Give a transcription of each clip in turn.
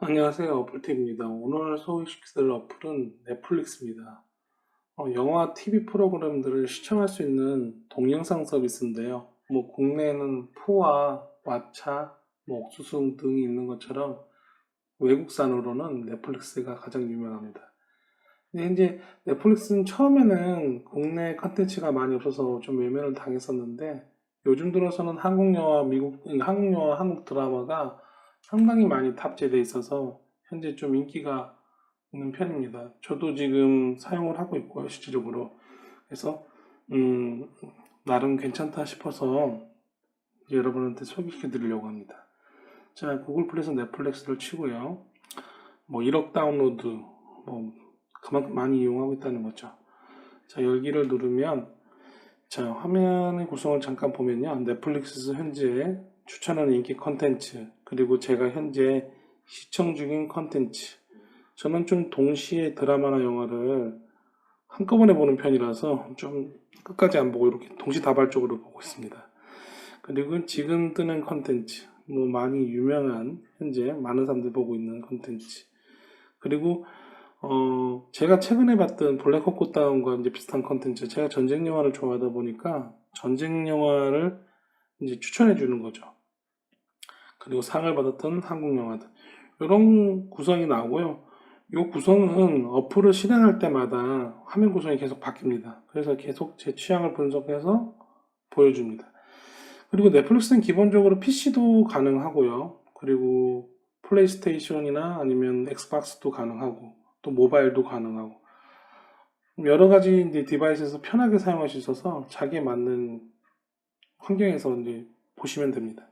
안녕하세요. 어플팁입니다. 오늘 소개시켜드릴 어플은 넷플릭스입니다. 어, 영화 TV 프로그램들을 시청할 수 있는 동영상 서비스인데요. 뭐 국내에는 푸아, 왓챠, 뭐 옥수수 등이 있는 것처럼 외국산으로는 넷플릭스가 가장 유명합니다. 근데 이제 넷플릭스는 처음에는 국내 컨텐츠가 많이 없어서 좀 외면을 당했었는데 요즘 들어서는 한국 영화, 미국, 한국 영화, 한국 드라마가 상당히 많이 탑재되어 있어서 현재 좀 인기가 있는 편입니다. 저도 지금 사용을 하고 있고요, 실질적으로. 그래서 음, 나름 괜찮다 싶어서 여러분한테 소개시켜 드리려고 합니다. 자, 구글 플레이에서 넷플릭스를 치고요. 뭐 1억 다운로드, 뭐 그만큼 많이 이용하고 있다는 거죠. 자, 여기를 누르면 자, 화면의 구성을 잠깐 보면요. 넷플릭스에서 현재 추천하는 인기 컨텐츠, 그리고 제가 현재 시청 중인 컨텐츠. 저는 좀 동시에 드라마나 영화를 한꺼번에 보는 편이라서 좀 끝까지 안 보고 이렇게 동시다발적으로 보고 있습니다. 그리고 지금 뜨는 컨텐츠, 뭐 많이 유명한 현재 많은 사람들이 보고 있는 컨텐츠. 그리고 어, 제가 최근에 봤던 블랙호크 다운과 이제 비슷한 컨텐츠, 제가 전쟁 영화를 좋아하다 보니까 전쟁 영화를 이제 추천해 주는 거죠. 그리고 상을 받았던 한국 영화들. 이런 구성이 나오고요. 이 구성은 어플을 실행할 때마다 화면 구성이 계속 바뀝니다. 그래서 계속 제 취향을 분석해서 보여줍니다. 그리고 넷플릭스는 기본적으로 PC도 가능하고요. 그리고 플레이스테이션이나 아니면 엑스박스도 가능하고 또 모바일도 가능하고 여러 가지 이제 디바이스에서 편하게 사용할 수 있어서 자기에 맞는 환경에서 이제 보시면 됩니다.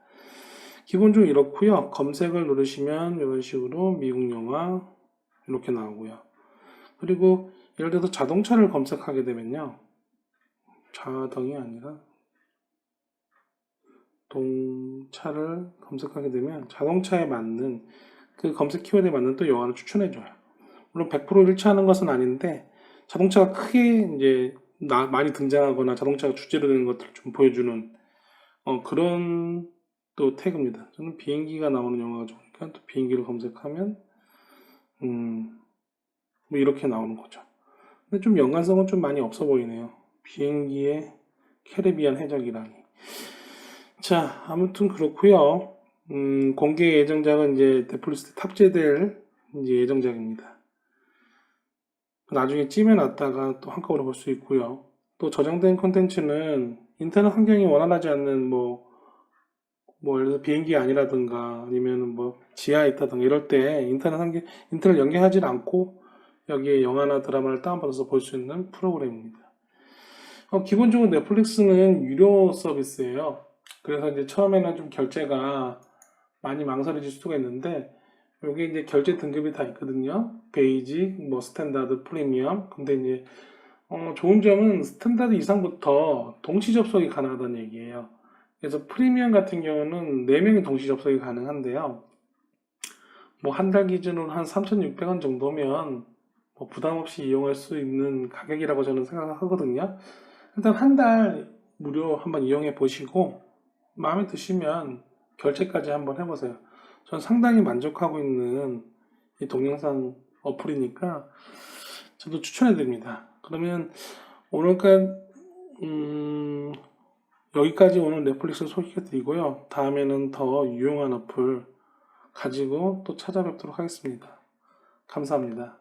기본적으로 이렇고요. 검색을 누르시면 이런 식으로 미국 영화 이렇게 나오고요. 그리고 예를 들어서 자동차를 검색하게 되면요. 자동이 아니라 동차를 검색하게 되면 자동차에 맞는 그 검색 키워드에 맞는 또 영화를 추천해줘요. 물론 100% 일치하는 것은 아닌데 자동차가 크게 이제 나- 많이 등장하거나 자동차가 주제로 되는 것들을 좀 보여주는 어, 그런 또 태그입니다. 저는 비행기가 나오는 영화가 좋으니까 또 비행기를 검색하면 음, 뭐 이렇게 나오는 거죠. 근데 좀 연관성은 좀 많이 없어 보이네요. 비행기의 캐리비안 해적이라니. 자, 아무튼 그렇고요. 음, 공개 예정작은 이제 넷플릭스 탑재될 이제 예정작입니다. 나중에 찜해놨다가 또 한꺼번에 볼 수 있고요. 또 저장된 콘텐츠는 인터넷 환경이 원활하지 않는 뭐, 뭐, 예를 들어 비행기 아니라든가 아니면 뭐 지하에 있다든가 이럴 때 인터넷 환경, 인터넷 연결하지 않고 여기에 영화나 드라마를 다운받아서 볼 수 있는 프로그램입니다. 어, 기본적으로 넷플릭스는 유료 서비스예요. 그래서 이제 처음에는 좀 결제가 많이 망설여질 수가 있는데 여기 이제 결제 등급이 다 있거든요. 베이직, 뭐 스탠다드, 프리미엄. 근데 이제 어, 좋은 점은 스탠다드 이상부터 동시 접속이 가능하다는 얘기예요. 그래서 프리미엄 같은 경우는 4명이 동시 접속이 가능한데요. 뭐 한 달 기준으로 한 3,600원 정도면 뭐 부담 없이 이용할 수 있는 가격이라고 저는 생각하거든요. 일단 한 달 무료 한번 이용해 보시고 마음에 드시면 결제까지 한번 해보세요. 전 상당히 만족하고 있는 이 동영상 어플이니까 저도 추천해 드립니다. 그러면 오늘까지 음, 여기까지 오늘 넷플릭스 소개해 드리고요. 다음에는 더 유용한 어플 가지고 또 찾아뵙도록 하겠습니다. 감사합니다.